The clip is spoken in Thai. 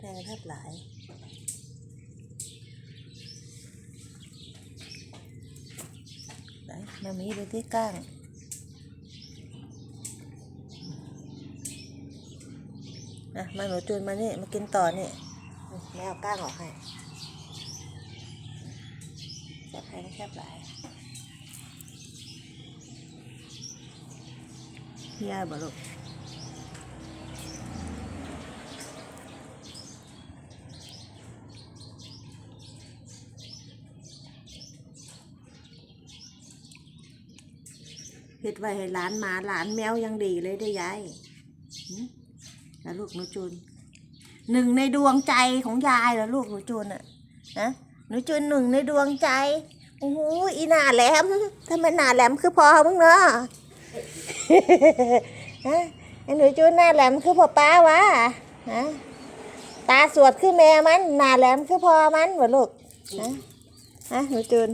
แม่แทบหลายไหนมามีดูที่ก้างอะมาหนูจูนมานี่ มากินต่อนี่แม่เอาก้างออกให้แคบใครได้แคบหลายพี่ยาบ่ลูก เฮ็ดไว้ให้หลานหมาหลานแมวยังดีเลยได้ยายแล้วลูกหนูจูนหนึ่งในดวงใจของยายเหรอลูกหนูจูนอะนะหนูจูนหนึ่งในดวงใจโอ้โหอีหน้าแหลมทำไมหน้าแหลมคือพอมึงเนาะฮะไอหนูจูนหน้าแหลมคือพ่อป้าวะฮะตาสวดคือแม่มันหน้าแหลมคือพ่อมันวะลูกฮะฮะหนูจูน